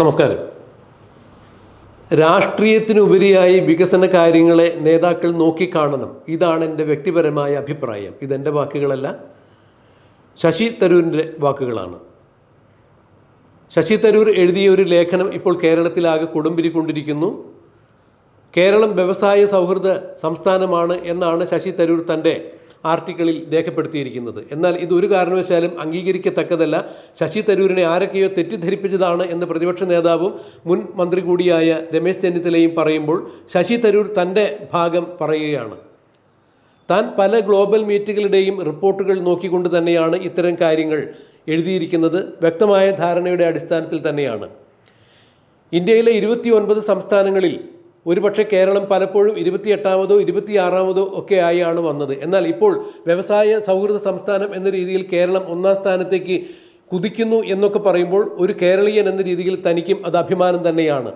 നമസ്കാരം. രാഷ്ട്രീയത്തിനുപരിയായി വികസന കാര്യങ്ങളെ നേതാക്കൾ നോക്കിക്കാണണം. ഇതാണ് എന്റെ വ്യക്തിപരമായ അഭിപ്രായം. ഇതെന്റെ വാക്കുകളല്ല ശശി തരൂരിന്റെ വാക്കുകളാണ്. ശശി തരൂർ എഴുതിയ ഒരു ലേഖനം ഇപ്പോൾ കേരളത്തിലാകെ കൊടുമ്പിരിക്കൊണ്ടിരിക്കുന്നു. കേരളം വ്യവസായ സൗഹൃദ സംസ്ഥാനമാണ് എന്നാണ് ശശി തരൂർ തന്റെ ആർട്ടിക്കിളിൽ രേഖപ്പെടുത്തിയിരിക്കുന്നത്. എന്നാൽ ഇത് ഒരു കാരണവശാലും അംഗീകരിക്കത്തക്കതല്ല. ശശി തരൂരിനെ ആരൊക്കെയോ തെറ്റിദ്ധരിപ്പിച്ചതാണ് എന്ന് പ്രതിപക്ഷ നേതാവും മുൻ മന്ത്രി കൂടിയായ രമേശ് ചെന്നിത്തലയും പറയുമ്പോൾ ശശി തരൂർ തന്റെ ഭാഗം പറയുകയാണ്. താൻ പല ഗ്ലോബൽ മീറ്റുകളുടെയും റിപ്പോർട്ടുകൾ നോക്കിക്കൊണ്ട് തന്നെയാണ് ഇത്തരം കാര്യങ്ങൾ എഴുതിയിരിക്കുന്നത്. വ്യക്തമായ ധാരണയുടെ അടിസ്ഥാനത്തിൽ തന്നെയാണ്. ഇന്ത്യയിലെ ഇരുപത്തി സംസ്ഥാനങ്ങളിൽ ഒരുപക്ഷെ കേരളം പലപ്പോഴും ഇരുപത്തിയെട്ടാമതോ ഇരുപത്തിയാറാമതോ ഒക്കെ ആയാണ് വന്നത്. എന്നാൽ ഇപ്പോൾ വ്യവസായ സൗഹൃദ സംസ്ഥാനം എന്ന രീതിയിൽ കേരളം ഒന്നാം സ്ഥാനത്തേക്ക് കുതിക്കുന്നു എന്നൊക്കെ പറയുമ്പോൾ ഒരു കേരളീയൻ എന്ന രീതിയിൽ തനിക്കും അത് അഭിമാനം തന്നെയാണ്.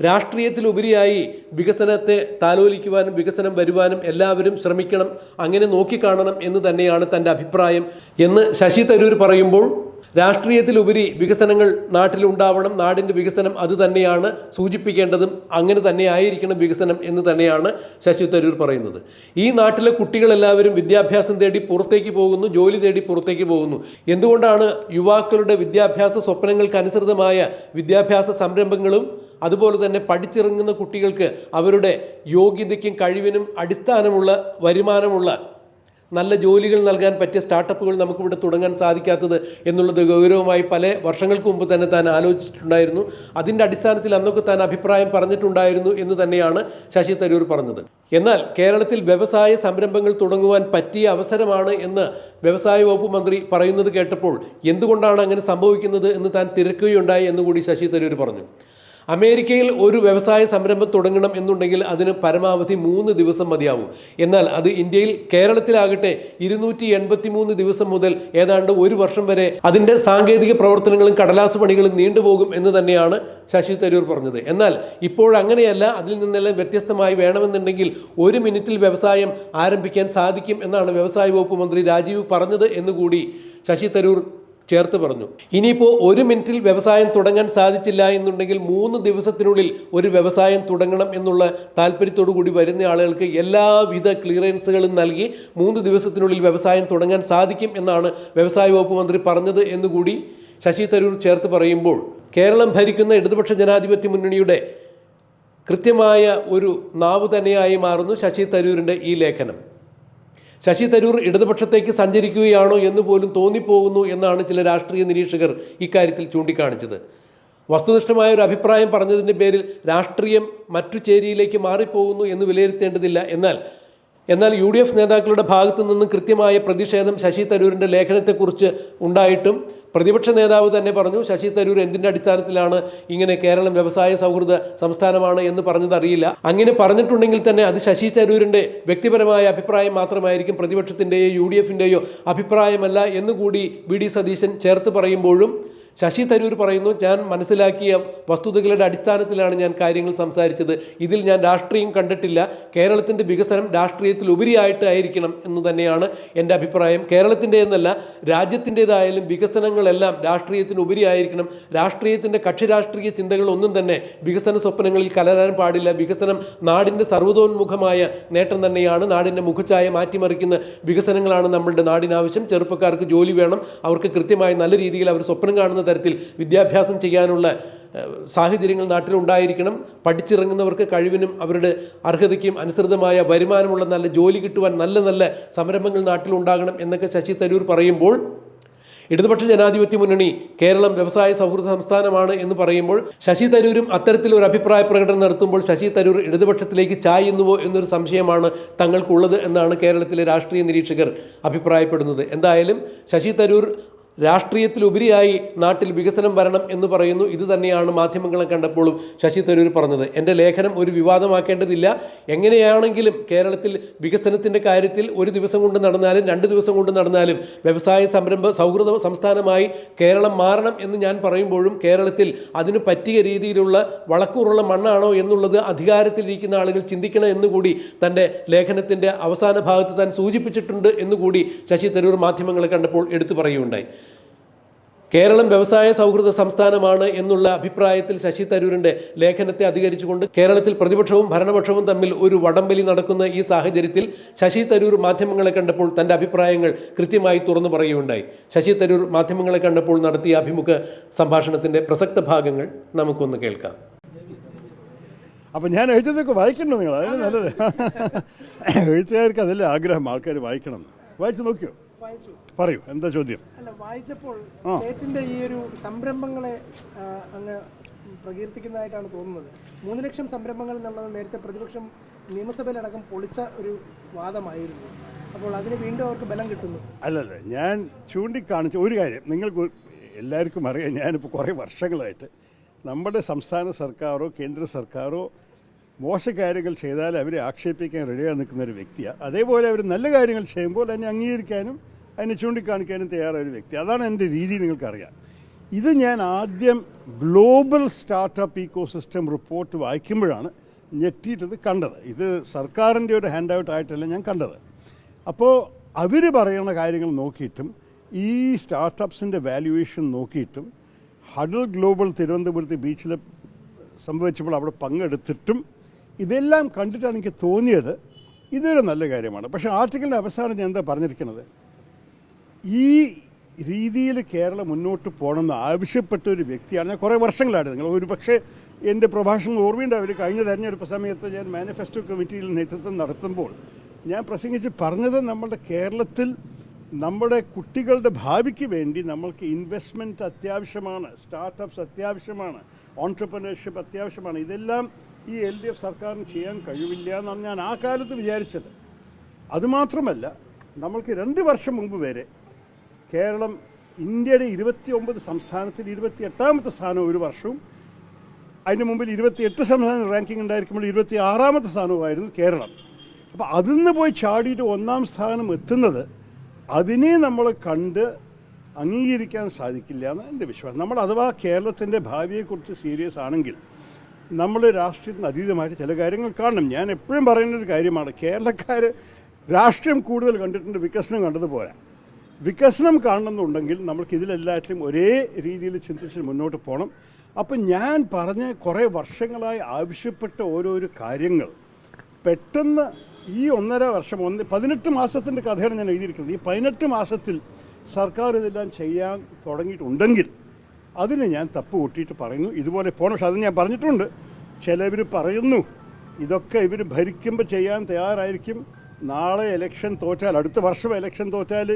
രാഷ്ട്രീയത്തിലുപരിയായി വികസനത്തെ താലോലിക്കുവാനും വികസനം വരുവാനും എല്ലാവരും ശ്രമിക്കണം അങ്ങനെ നോക്കിക്കാണണം എന്ന് തന്നെയാണ് തന്റെ അഭിപ്രായം എന്ന് ശശി തരൂർ പറയുമ്പോൾ രാഷ്ട്രീയത്തിലുപരി വികസനങ്ങൾ നാട്ടിലുണ്ടാവണം. നാടിന്റെ വികസനം അത് തന്നെയാണ് സൂചിപ്പിക്കേണ്ടതും അങ്ങനെ തന്നെ ആയിരിക്കണം വികസനം എന്ന് തന്നെയാണ് ശശി തരൂർ പറയുന്നത്. ഈ നാട്ടിലെ കുട്ടികളെല്ലാവരും വിദ്യാഭ്യാസം തേടി പുറത്തേക്ക് പോകുന്നു ജോലി തേടി പുറത്തേക്ക് പോകുന്നു. എന്തുകൊണ്ടാണ് യുവാക്കളുടെ വിദ്യാഭ്യാസ സ്വപ്നങ്ങൾക്ക് അനുസൃതമായ വിദ്യാഭ്യാസ സംരംഭങ്ങളും അതുപോലെ തന്നെ പഠിച്ചിറങ്ങുന്ന കുട്ടികൾക്ക് അവരുടെ യോഗ്യതയ്ക്കും കഴിവിനും അടിസ്ഥാനമുള്ള വരുമാനമുള്ള നല്ല ജോലികൾ നൽകാൻ പറ്റിയ സ്റ്റാർട്ടപ്പുകൾ നമുക്കിവിടെ തുടങ്ങാൻ സാധിക്കാത്തത് എന്നുള്ളത് ഗൗരവമായി പല വർഷങ്ങൾക്ക് മുമ്പ് തന്നെ താൻ ആലോചിച്ചിട്ടുണ്ടായിരുന്നു. അതിന്റെ അടിസ്ഥാനത്തിൽ അന്നൊക്കെ താൻ അഭിപ്രായം പറഞ്ഞിട്ടുണ്ടായിരുന്നു എന്ന് തന്നെയാണ് ശശി തരൂർ പറഞ്ഞത്. എന്നാൽ കേരളത്തിൽ വ്യവസായ സംരംഭങ്ങൾ തുടങ്ങുവാൻ പറ്റിയ അവസരമാണ് എന്ന് വ്യവസായ വകുപ്പ് മന്ത്രി പറയുന്നത് കേട്ടപ്പോൾ എന്തുകൊണ്ടാണ് അങ്ങനെ സംഭവിക്കുന്നത് എന്ന് താൻ തിരക്കുകയുണ്ടായി എന്നുകൂടി ശശി തരൂർ പറഞ്ഞു. അമേരിക്കയിൽ ഒരു വ്യവസായ സംരംഭം തുടങ്ങണം എന്നുണ്ടെങ്കിൽ അതിന് പരമാവധി മൂന്ന് ദിവസം മതിയാവും. എന്നാൽ അത് ഇന്ത്യയിൽ കേരളത്തിലാകട്ടെ ഇരുന്നൂറ്റി എൺപത്തി മൂന്ന് ദിവസം മുതൽ ഏതാണ്ട് ഒരു വർഷം വരെ അതിന്റെ സാങ്കേതിക പ്രവർത്തനങ്ങളും കടലാസ് പണികളും നീണ്ടുപോകും എന്ന് തന്നെയാണ് ശശി തരൂർ പറഞ്ഞത്. എന്നാൽ ഇപ്പോഴങ്ങനെയല്ല അതിൽ നിന്നെല്ലാം വ്യത്യസ്തമായി വേണമെന്നുണ്ടെങ്കിൽ ഒരു മിനിറ്റിൽ വ്യവസായം ആരംഭിക്കാൻ സാധിക്കും എന്നാണ് വ്യവസായ വകുപ്പ് മന്ത്രി രാജീവ് പറഞ്ഞത് എന്നുകൂടി ശശി തരൂർ ചേർത്ത് പറഞ്ഞു. ഇനിയിപ്പോൾ ഒരു മിനിറ്റിൽ വ്യവസായം തുടങ്ങാൻ സാധിച്ചില്ല എന്നുണ്ടെങ്കിൽ മൂന്ന് ദിവസത്തിനുള്ളിൽ ഒരു വ്യവസായം തുടങ്ങണം എന്നുള്ള താല്പര്യത്തോടു കൂടി വരുന്ന ആളുകൾക്ക് എല്ലാവിധ ക്ലിയറൻസുകളും നൽകി മൂന്ന് ദിവസത്തിനുള്ളിൽ വ്യവസായം തുടങ്ങാൻ സാധിക്കും എന്നാണ് വ്യവസായ വകുപ്പ് മന്ത്രി പറഞ്ഞത് എന്നുകൂടി ശശി തരൂർ ചേർത്ത് പറയുമ്പോൾ കേരളം ഭരിക്കുന്ന ഇടതുപക്ഷ ജനാധിപത്യ മുന്നണിയുടെ കൃത്യമായ ഒരു നാവ് തന്നെയായി മാറുന്നു ശശി തരൂരിന്റെ ഈ ലേഖനം. ശശി തരൂർ ഇടതുപക്ഷത്തേക്ക് സഞ്ചരിക്കുകയാണോ എന്ന് പോലും തോന്നിപ്പോകുന്നു എന്നാണ് ചില രാഷ്ട്രീയ നിരീക്ഷകർ ഇക്കാര്യത്തിൽ ചൂണ്ടിക്കാണിച്ചത്. വസ്തുനിഷ്ഠമായ ഒരു അഭിപ്രായം പറഞ്ഞതിന്റെ പേരിൽ രാഷ്ട്രീയം മറ്റു ചേരിയിലേക്ക് മാറിപ്പോകുന്നു എന്ന് വിലയിരുത്തേണ്ടതില്ല. എന്നാൽ എന്നാൽ യു ഡി എഫ് നേതാക്കളുടെ ഭാഗത്തു നിന്നും കൃത്യമായ പ്രതിഷേധം ശശി തരൂരിന്റെ ലേഖനത്തെക്കുറിച്ച് ഉണ്ടായിട്ടും പ്രതിപക്ഷ നേതാവ് തന്നെ പറഞ്ഞു ശശി തരൂർ എന്തിന്റെ അടിസ്ഥാനത്തിലാണ് ഇങ്ങനെ കേരളം വ്യവസായ സൗഹൃദ സംസ്ഥാനമാണ് എന്ന് പറഞ്ഞതറിയില്ല അങ്ങനെ പറഞ്ഞിട്ടുണ്ടെങ്കിൽ തന്നെ അത് ശശി തരൂരിന്റെ വ്യക്തിപരമായ അഭിപ്രായം മാത്രമായിരിക്കും പ്രതിപക്ഷത്തിന്റെയോ യു ഡി എഫിന്റെയോ അഭിപ്രായമല്ല എന്നുകൂടി വി ഡി സതീശൻ ചേർത്ത് പറയുമ്പോഴും ശശി തരൂർ പറയുന്നു ഞാൻ മനസ്സിലാക്കിയ വസ്തുതകളുടെ അടിസ്ഥാനത്തിലാണ് ഞാൻ കാര്യങ്ങൾ സംസാരിച്ചത്. ഇതിൽ ഞാൻ രാഷ്ട്രീയം കണ്ടിട്ടില്ല. കേരളത്തിന്റെ വികസനം രാഷ്ട്രീയത്തിൽ ഉപരിയായിട്ട് ആയിരിക്കണം എന്ന് തന്നെയാണ് എന്റെ അഭിപ്രായം. കേരളത്തിന്റെ എന്നല്ല രാജ്യത്തിന്റെതായാലും വികസനങ്ങളെല്ലാം രാഷ്ട്രീയത്തിന് ഉപരിയായിരിക്കണം രാഷ്ട്രീയത്തിന്റെ കക്ഷിരാഷ്ട്രീയ ചിന്തകളൊന്നും തന്നെ വികസന സ്വപ്നങ്ങളിൽ കലരാൻ പാടില്ല. വികസനം നാടിന്റെ സർവതോന്മുഖമായ നേട്ടം തന്നെയാണ്. നാടിന്റെ മുഖച്ഛായ മാറ്റിമറിക്കുന്ന വികസനങ്ങളാണ് നമ്മളുടെ നാടിനാവശ്യം. ചെറുപ്പക്കാർക്ക് ജോലി വേണം. അവർക്ക് കൃത്യമായി നല്ല രീതിയിൽ അവർ സ്വപ്നം കാണുന്ന തരത്തിൽ വിദ്യാഭ്യാസം ചെയ്യാനുള്ള സാഹചര്യങ്ങൾ നാട്ടിലുണ്ടായിരിക്കണം. പഠിച്ചിറങ്ങുന്നവർക്ക് കഴിവിനും അവരുടെ അർഹതയ്ക്കും അനുസൃതമായ വരുമാനമുള്ള നല്ല ജോലി കിട്ടുവാൻ നല്ല നല്ല സംരംഭങ്ങൾ നാട്ടിലുണ്ടാകണം എന്നൊക്കെ ശശി തരൂർ പറയുമ്പോൾ ഇടതുപക്ഷ ജനാധിപത്യ മുന്നണി കേരളം വ്യവസായ സൗഹൃദ സംസ്ഥാനമാണ് എന്ന് പറയുമ്പോൾ ശശി തരൂരും അത്തരത്തിൽ ഒരു അഭിപ്രായ പ്രകടനം നടത്തുമ്പോൾ ശശി തരൂർ ഇടതുപക്ഷത്തിലേക്ക് ചായുന്നുവോ എന്നൊരു സംശയമാണ് തങ്ങൾക്കുള്ളത് എന്നാണ് കേരളത്തിലെ രാഷ്ട്രീയ നിരീക്ഷകർ അഭിപ്രായപ്പെടുന്നത്. എന്തായാലും ശശി തരൂർ രാഷ്ട്രീയത്തിലുപരിയായി നാട്ടിൽ വികസനം വരണം എന്ന് പറയുന്നു. ഇത് തന്നെയാണ് മാധ്യമങ്ങളെ കണ്ടപ്പോഴും ശശി തരൂർ പറഞ്ഞത്. എന്റെ ലേഖനം ഒരു വിവാദമാക്കേണ്ടതില്ല. എങ്ങനെയാണെങ്കിലും കേരളത്തിൽ വികസനത്തിന്റെ കാര്യത്തിൽ ഒരു ദിവസം കൊണ്ട് നടന്നാലും രണ്ട് ദിവസം കൊണ്ട് നടന്നാലും വ്യവസായ സംരംഭ സൗഹൃദ സംസ്ഥാനമായി കേരളം മാറണം എന്ന് ഞാൻ പറയുമ്പോഴും കേരളത്തിൽ അതിന് പറ്റിയ രീതിയിലുള്ള വളക്കൂറുള്ള മണ്ണാണോ എന്നുള്ളത് അധികാരത്തിലിരിക്കുന്ന ആളുകൾ ചിന്തിക്കണം എന്നുകൂടി തന്റെ ലേഖനത്തിന്റെ അവസാന ഭാഗത്ത് താൻ സൂചിപ്പിച്ചിട്ടുണ്ട് എന്നുകൂടി ശശി തരൂർ മാധ്യമങ്ങളെ കണ്ടപ്പോൾ എടുത്തു പറയുകയുണ്ടായി. കേരളം വ്യവസായ സൗഹൃദ സംസ്ഥാനമാണ് എന്നുള്ള അഭിപ്രായത്തിൽ ശശി തരൂരിന്റെ ലേഖനത്തെ അധികരിച്ചുകൊണ്ട് കേരളത്തിൽ പ്രതിപക്ഷവും ഭരണപക്ഷവും തമ്മിൽ ഒരു വടംവലി നടക്കുന്ന ഈ സാഹചര്യത്തിൽ ശശി തരൂർ മാധ്യമങ്ങളെ കണ്ടപ്പോൾ തന്റെ അഭിപ്രായങ്ങൾ കൃത്യമായി തുറന്നു പറയുകയുണ്ടായി. ശശി തരൂർ മാധ്യമങ്ങളെ കണ്ടപ്പോൾ നടത്തിയ അഭിമുഖ സംഭാഷണത്തിന്റെ പ്രസക്ത ഭാഗങ്ങൾ നമുക്കൊന്ന് കേൾക്കാം. അപ്പം ഞാൻ എഴുതിയതൊക്കെ വായിക്കണോ നിങ്ങൾ? അതിന് നല്ലത്. എഴുത്തുകാർക്ക് അതല്ലേ ആഗ്രഹം ആൾക്കാർ വായിക്കണം. വായിച്ചു നോക്കിയോ? പറയൂ എന്താ ചോദ്യം? അല്ല വായിച്ചപ്പോൾ സ്റ്റേറ്റിന്റെ ഈ ഒരു സംരംഭങ്ങളെ അങ്ങ് പ്രകീർത്തിക്കുന്നതായിട്ടാണ് തോന്നുന്നത്. മൂന്ന് ലക്ഷം സംരംഭങ്ങൾ എന്നുള്ളത് നേരത്തെ പ്രതിപക്ഷം നിയമസഭയിലടക്കം പൊളിച്ച ഒരു വാദമായിരുന്നു. അപ്പോൾ അതിന് വീണ്ടും അവർക്ക് ബലം കിട്ടുന്നു. അല്ലല്ല ഞാൻ ചൂണ്ടിക്കാണിച്ച ഒരു കാര്യം. നിങ്ങൾക്ക് എല്ലാവർക്കും അറിയാം ഞാനിപ്പോൾ കുറേ വർഷങ്ങളായിട്ട് നമ്മുടെ സംസ്ഥാന സർക്കാരോ കേന്ദ്ര സർക്കാരോ മോശകാര്യങ്ങൾ ചെയ്താൽ അവരെ ആക്ഷേപിക്കാൻ റെഡിയായി നിൽക്കുന്ന ഒരു വ്യക്തിയാണ് അതേപോലെ അവർ നല്ല കാര്യങ്ങൾ ചെയ്യുമ്പോൾ അതിനെ അംഗീകരിക്കാനും അതിനെ ചൂണ്ടിക്കാണിക്കാനും തയ്യാറായ ഒരു വ്യക്തി. അതാണ് എന്റെ രീതി നിങ്ങൾക്കറിയാം. ഇത് ഞാൻ ആദ്യം global startup ecosystem report വായിക്കുമ്പോഴാണ് ഞെട്ടിയിട്ടത് കണ്ടത്. ഇത് സർക്കാരിന്റെ ഒരു ഹാൻഡ് ഔട്ട് ആയിട്ടല്ല ഞാൻ കണ്ടത്. അപ്പോൾ അവർ പറയുന്ന കാര്യങ്ങൾ നോക്കിയിട്ടും ഈ സ്റ്റാർട്ടപ്സിന്റെ വാല്യുവേഷൻ നോക്കിയിട്ടും ഹഡൽ ഗ്ലോബൽ തിരുവനന്തപുരത്ത് ബീച്ചിൽ സംഭവിച്ചപ്പോൾ അവിടെ പങ്കെടുത്തിട്ടും ഇതെല്ലാം കണ്ടിട്ടാണ് എനിക്ക് തോന്നിയത്. ഇതൊരു നല്ല കാര്യമാണ്. പക്ഷേ ആർട്ടിക്കിളിന്റെ അവസാനം ഞാൻ എന്താ പറഞ്ഞിരിക്കുന്നത്? ഈ രീതിയിൽ കേരളം മുന്നോട്ട് പോകണമെന്ന് ആവശ്യപ്പെട്ട ഒരു വ്യക്തിയാണ് ഞാൻ കുറേ വർഷങ്ങളായിട്ട്. നിങ്ങൾ ഒരു പക്ഷേ എന്റെ പ്രഭാഷണം ഓർമ്മയുണ്ടാവില്ല കഴിഞ്ഞ തെരഞ്ഞെടുപ്പ് സമയത്ത് ഞാൻ മാനിഫെസ്റ്റോ കമ്മിറ്റിയിൽ നേതൃത്വം നടത്തുമ്പോൾ ഞാൻ പ്രസംഗിച്ച് പറഞ്ഞത് നമ്മുടെ കേരളത്തിൽ നമ്മുടെ കുട്ടികളുടെ ഭാവിക്ക് വേണ്ടി നമ്മൾക്ക് ഇൻവെസ്റ്റ്മെന്റ് അത്യാവശ്യമാണ് സ്റ്റാർട്ടപ്സ് അത്യാവശ്യമാണ് ഓൺടർപ്രനർഷിപ്പ് അത്യാവശ്യമാണ്. ഇതെല്ലാം ഈ എൽ ഡി എഫ് സർക്കാരിന് ചെയ്യാൻ കഴിവില്ല എന്നാണ് ഞാൻ ആ കാലത്ത് വിചാരിച്ചത്. അതുമാത്രമല്ല നമ്മൾക്ക് രണ്ട് വർഷം മുമ്പ് വരെ കേരളം ഇന്ത്യയുടെ ഇരുപത്തി ഒമ്പത് സംസ്ഥാനത്തിൽ ഇരുപത്തി എട്ടാമത്തെ സ്ഥാനം ഒരു വർഷവും. അതിന് മുമ്പിൽ ഇരുപത്തി എട്ട് സംസ്ഥാനം റാങ്കിങ് ഉണ്ടായിരിക്കുമ്പോൾ ഇരുപത്തി ആറാമത്തെ സ്ഥാനവുമായിരുന്നു കേരളം. അപ്പോൾ അതിൽ നിന്ന് പോയി ചാടിയിട്ട് ഒന്നാം സ്ഥാനം എത്തുന്നത് അതിനെ നമ്മൾ കണ്ട് അംഗീകരിക്കാൻ സാധിക്കില്ല എന്ന് എന്റെ വിശ്വാസം. നമ്മൾ അഥവാ കേരളത്തിന്റെ ഭാവിയെക്കുറിച്ച് സീരിയസ് ആണെങ്കിൽ നമ്മൾ രാഷ്ട്രീയത്തിന് അതീതമായിട്ട് ചില കാര്യങ്ങൾ കാണണം. ഞാൻ എപ്പോഴും പറയുന്ന ഒരു കാര്യമാണ് കേരളക്കാർ രാഷ്ട്രീയം കൂടുതൽ കണ്ടിട്ടുണ്ട് വികസനം കണ്ടത് പോരാ വികസനം കാണണമെന്നുണ്ടെങ്കിൽ നമ്മൾക്ക് ഇതിലെല്ലാറ്റിലും ഒരേ രീതിയിൽ ചിന്തിച്ച് മുന്നോട്ട് പോകണം അപ്പം ഞാൻ പറഞ്ഞ കുറേ വർഷങ്ങളായി ആവശ്യപ്പെട്ട ഓരോരോ കാര്യങ്ങൾ പെട്ടെന്ന് ഈ ഒന്നര വർഷം ഒന്ന് പതിനെട്ട് മാസത്തിന്റെ കഥയാണ് ഞാൻ എഴുതിയിരിക്കുന്നത്. ഈ പതിനെട്ട് മാസത്തിൽ സർക്കാർ ഇതെല്ലാം ചെയ്യാൻ തുടങ്ങിയിട്ടുണ്ടെങ്കിൽ അതിന് ഞാൻ തപ്പ് കൂട്ടിയിട്ട് പറയുന്നു. ഇതുപോലെ പോകണം പക്ഷെ അത് ഞാൻ പറഞ്ഞിട്ടുണ്ട്. ചിലവർ പറയുന്നു ഇതൊക്കെ ഇവർ ഭരിക്കുമ്പോൾ ചെയ്യാൻ തയ്യാറായിരിക്കും. നാളെ ഇലക്ഷൻ തോറ്റാൽ അടുത്ത വർഷം ഇലക്ഷൻ തോറ്റാൽ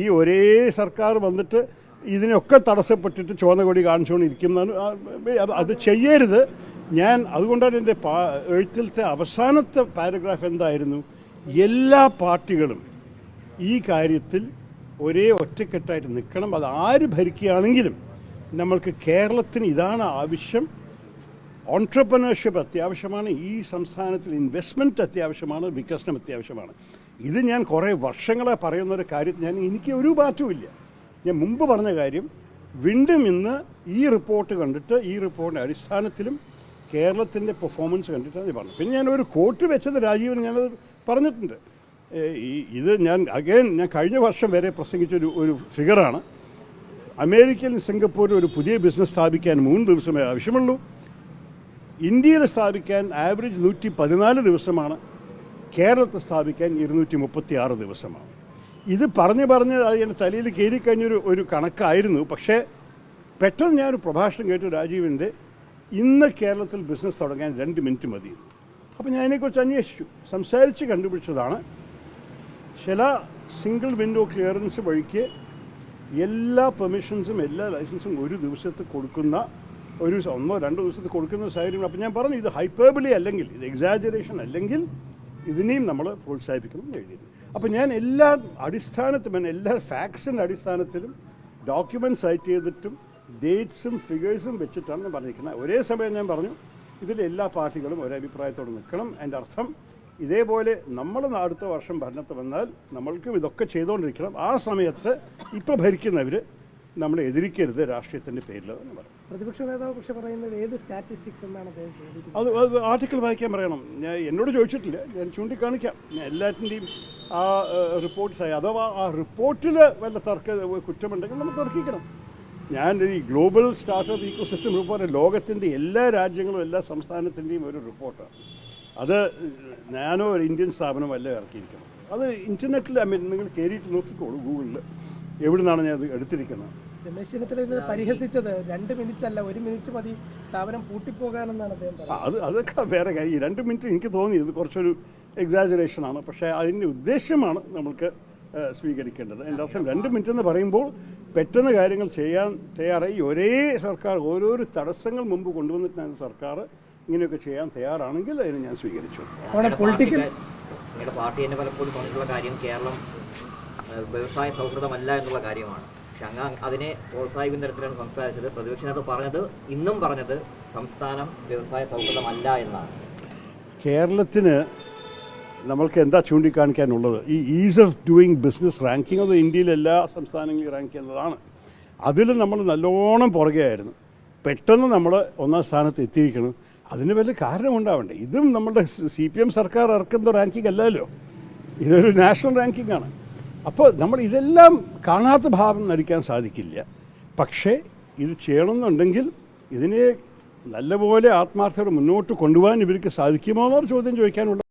ഈ ഒരേ സർക്കാർ വന്നിട്ട് ഇതിനൊക്കെ തടസ്സപ്പെട്ടിട്ട് ചുവന്ന കൊടി കാണിച്ചുകൊണ്ടിരിക്കുന്നതാണ് അത് ചെയ്യരുത്. ഞാൻ അതുകൊണ്ടാണ് എന്റെ പാ എഴുത്തിലത്തെ അവസാനത്തെ പാരഗ്രാഫ് എന്തായിരുന്നു? എല്ലാ പാർട്ടികളും ഈ കാര്യത്തിൽ ഒരേ ഒറ്റക്കെട്ടായിട്ട് നിൽക്കണം. അത് ആര് ഭരിക്കുകയാണെങ്കിലും നമ്മൾക്ക് കേരളത്തിന് ഇതാണ് ആവശ്യം. ഓൺട്രപ്രണർഷിപ്പ് അത്യാവശ്യമാണ് ഈ സംസ്ഥാനത്തിൽ ഇൻവെസ്റ്റ്മെന്റ് അത്യാവശ്യമാണ് വികസനം അത്യാവശ്യമാണ്. ഇത് ഞാൻ കുറേ വർഷങ്ങളെ പറയുന്ന ഒരു കാര്യത്തിൽ ഞാൻ എനിക്ക് ഒരു മാറ്റവും ഞാൻ മുമ്പ് പറഞ്ഞ കാര്യം വീണ്ടും ഇന്ന് ഈ റിപ്പോർട്ട് കണ്ടിട്ട് ഈ റിപ്പോർട്ടിന്റെ അടിസ്ഥാനത്തിലും കേരളത്തിന്റെ പെർഫോമൻസ് കണ്ടിട്ടാണ് ഞാൻ പറഞ്ഞത് പിന്നെ ഞാൻ ഒരു കോട്ട് വെച്ചത് രാജീവൻ ഞാനത് പറഞ്ഞിട്ടുണ്ട്. ഈ ഇത് ഞാൻ അഗൈൻ ഞാൻ കഴിഞ്ഞ വർഷം വരെ പ്രസംഗിച്ചൊരു ഒരു ഫിഗറാണ് അമേരിക്കയിലും സിംഗപ്പൂരിലും ഒരു പുതിയ ബിസിനസ് സ്ഥാപിക്കാൻ മൂന്ന് ദിവസമേ ആവശ്യമുള്ളൂ. ഇന്ത്യയിൽ സ്ഥാപിക്കാൻ ആവറേജ് നൂറ്റി പതിനാല് ദിവസമാണ്. കേരളത്തിൽ സ്ഥാപിക്കാൻ ഇരുന്നൂറ്റി മുപ്പത്തി ആറ് ദിവസമാണ്. ഇത് പറഞ്ഞ് പറഞ്ഞ് അത് എന്റെ തലയിൽ കയറിക്കഴിഞ്ഞൊരു ഒരു കണക്കായിരുന്നു. പക്ഷേ പെട്ടെന്ന് ഞാനൊരു പ്രഭാഷണം കേട്ടു രാജീവിന്റെ ഇന്ന് കേരളത്തിൽ ബിസിനസ് തുടങ്ങാൻ രണ്ട് മിനിറ്റ് മതി. അപ്പോൾ ഞാൻ അതിനെക്കുറിച്ച് അന്വേഷിച്ചു. സംസാരിച്ച് കണ്ടുപിടിച്ചതാണ്. ചില സിംഗിൾ വിൻഡോ ക്ലിയറൻസ് വഴിക്ക് എല്ലാ പെർമിഷൻസും എല്ലാ ലൈസൻസും ഒരു ദിവസത്തിൽ കൊടുക്കുന്ന ഒരു ദിവസം ഒന്നോ രണ്ടോ ദിവസത്തിൽ കൊടുക്കുന്ന സാഹചര്യങ്ങൾ. അപ്പം ഞാൻ പറഞ്ഞു ഇത് ഹൈപ്പേബിളി അല്ലെങ്കിൽ ഇത് എക്സാജറേഷൻ അല്ലെങ്കിൽ ഇതിനെയും നമ്മൾ പ്രോത്സാഹിപ്പിക്കണം എന്ന് എഴുതിയിരുന്നു അപ്പം ഞാൻ എല്ലാ അടിസ്ഥാനത്തിലും എല്ലാ ഫാക്ട്സിന്റെ അടിസ്ഥാനത്തിലും ഡോക്യുമെന്റ് സൈറ്റ് ചെയ്തിട്ടും ഡേറ്റ്സും ഫിഗേഴ്സും വെച്ചിട്ടാണ് ഞാൻ പറഞ്ഞിരിക്കുന്നത്. ഒരേ സമയം ഞാൻ പറഞ്ഞു ഇതിൽ എല്ലാ പാർട്ടികളും ഒരേ അഭിപ്രായത്തോട് നിൽക്കണം. എന്റെ അർത്ഥം ഇതേപോലെ നമ്മൾ അടുത്ത വർഷം ഭരണത്ത് വന്നാൽ നമ്മൾക്കും ഇതൊക്കെ ചെയ്തുകൊണ്ടിരിക്കണം. ആ സമയത്ത് ഇപ്പോൾ ഭരിക്കുന്നവർ നമ്മളെ എതിരിക്കരുത് രാഷ്ട്രീയത്തിന്റെ പേരിൽ എന്ന് പറയും. പ്രതിപക്ഷ നേതാവ് പക്ഷെ പറയുന്നത് ഏത് സ്റ്റാറ്റിസ്റ്റിക്സ് എന്നാണ് അത് അത് ആർട്ടിക്കിൾ വായിക്കാൻ പറയണം. ഞാൻ എന്നോട് ചോദിച്ചിട്ടില്ല. ഞാൻ ചൂണ്ടിക്കാണിക്കാം. ഞാൻ എല്ലാറ്റിന്റെയും ആ റിപ്പോർട്ട്സ് ആയി. അഥവാ ആ റിപ്പോർട്ടിൽ വല്ല തർക്ക കുറ്റമുണ്ടെങ്കിൽ നമ്മൾ തർക്കിക്കണം ഞാൻ ഈ ഗ്ലോബൽ സ്റ്റാർട്ടപ്പ് ഇക്കോസിസ്റ്റം റിപ്പോർട്ട് ലോകത്തിന്റെ എല്ലാ രാജ്യങ്ങളും എല്ലാ സംസ്ഥാനത്തിന്റെയും ഒരു റിപ്പോർട്ടാണ് അത് ഞാനോ ഒരു ഇന്ത്യൻ സ്ഥാപനമല്ല ഇറക്കിയിരിക്കണം. അത് ഇന്റർനെറ്റിൽ ഐ മീൻ നിങ്ങൾ കയറിയിട്ട് നോക്കിക്കോളൂ ഗൂഗിളിൽ എവിടെ നിന്നാണ് ഞാൻ അത് എടുത്തിരിക്കുന്നത്? രമേശ് ചെന്നിത്തല ഇത് പരിഹസിച്ചത് രണ്ട് മിനിറ്റ് അല്ല ഒരു മിനിറ്റ് മതി സ്ഥാപനം പൂട്ടിപ്പോകാനെന്നാണ് അദ്ദേഹം ആ, അത് അതൊക്കെ വേറെ കാര്യം. ഈ രണ്ട് മിനിറ്റ് എനിക്ക് തോന്നി ഇത് കുറച്ചൊരു എക്സാജുറേഷനാണ് പക്ഷേ അതിന്റെ ഉദ്ദേശ്യമാണ് നമ്മൾക്ക് ആ, സ്വീകരിക്കേണ്ടത്. എന്റെ അർത്ഥം രണ്ട് മിനിറ്റ് എന്ന് പറയുമ്പോൾ പെട്ടെന്ന് കാര്യങ്ങൾ ചെയ്യാൻ തയ്യാറായി. ഒരേ സർക്കാർ ഓരോരോ തടസ്സങ്ങൾ മുമ്പ് കൊണ്ടുവന്നിട്ടാണ് സർക്കാർ ഇങ്ങനെയൊക്കെ ചെയ്യാൻ തയ്യാറാണെങ്കിൽ അതിന് ഞാൻ സ്വീകരിച്ചു. അവിടെ പൊളിറ്റിക്കൽ നിങ്ങളുടെ പാർട്ടി തന്നെ പലപ്പോഴും പറഞ്ഞിട്ടുള്ള കാര്യം കേരളം വ്യവസായ സൗഹൃദമല്ല എന്നുള്ള കാര്യമാണ്. പക്ഷെ അങ്ങ് അതിനെ പ്രോത്സാഹിക്കുന്ന തരത്തിലാണ് സംസാരിച്ചത്. പ്രതിപക്ഷനകത്ത് പറഞ്ഞത് ഇന്നും പറഞ്ഞത് സംസ്ഥാനം വ്യവസായ സൗഹൃദമല്ല എന്നാണ്. കേരളത്തിന് നമ്മൾക്ക് എന്താ ചൂണ്ടിക്കാണിക്കാനുള്ളത്? ഈ ease of doing business ranking അത് ഇന്ത്യയിലെ എല്ലാ സംസ്ഥാനങ്ങളിലും റാങ്ക് ചെയ്യുന്നതാണ്. അതിൽ നമ്മൾ നല്ലോണം പുറകെയായിരുന്നു. പെട്ടെന്ന് നമ്മൾ ഒന്നാം സ്ഥാനത്ത് എത്തിയിരിക്കണം അതിന് വലിയ കാരണമുണ്ടാവണ്ടേ ഇതും നമ്മുടെ സി പി എം സർക്കാർ ഇറക്കുന്ന റാങ്കിങ് അല്ലല്ലോ. ഇതൊരു നാഷണൽ റാങ്കിങ് ആണ്. അപ്പോൾ നമ്മൾ ഇതെല്ലാം കാണാത്ത ഭാവം നടിക്കാൻ സാധിക്കില്ല. പക്ഷേ ഇത് ചെയ്യണമെന്നുണ്ടെങ്കിൽ ഇതിനെ നല്ലപോലെ ആത്മാർത്ഥത മുന്നോട്ട് കൊണ്ടുപോകാൻ ഇവർക്ക് സാധിക്കുമോ എന്നൊരു ചോദ്യം ചോദിക്കാനുള്ള